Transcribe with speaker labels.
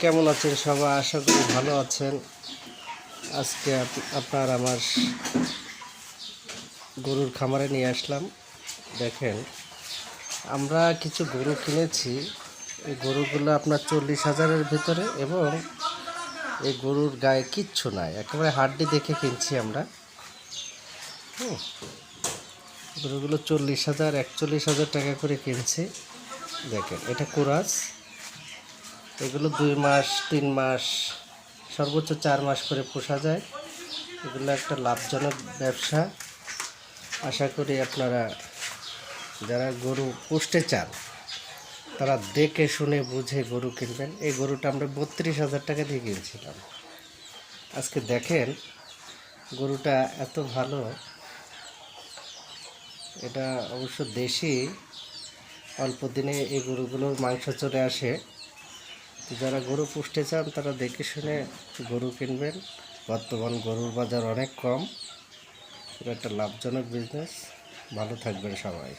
Speaker 1: কেমন আছেন সবাই? আশা করি ভালো আছেন। আজকে আপ- আপনার আমার গরুর খামারে নিয়ে আসলাম। দেখেন, আমরা কিছু গরু কিনেছি। এই গরুগুলো আপনার চল্লিশ হাজারের ভিতরে এবং এই গরুর গায়ে কিচ্ছু নাই। একেবারে হাড্ডি দেখে কিনছি আমরা। হুম, গরুগুলো চল্লিশ হাজার, একচল্লিশ হাজার টাকা করে কিনছি। দেখেন, এটা কোরাস। এগুলো দুই মাস, তিন মাস, সর্বোচ্চ চার মাস করে পোষা যায়। এগুলো একটা লাভজনক ব্যবসা। আশা করি আপনারা যারা গরু পুষতে চান, তারা দেখে, শুনে, বুঝে গরু কিনবেন। এই গরুটা আমরা বত্রিশ হাজার টাকা দিয়ে কিনছিলাম। আজকে দেখেন, গরুটা এত ভালো। এটা অবশ্য দেশি। অল্প দিনে এই গরুগুলোর মাংস চলে আসে। যারা গরু পুষতে চান, তারা দেখে শুনে গরু কিনবেন। বর্তমান গরুর বাজার অনেক কম। এটা একটা লাভজনক বিজনেস ভালো থাকবেন সবাই।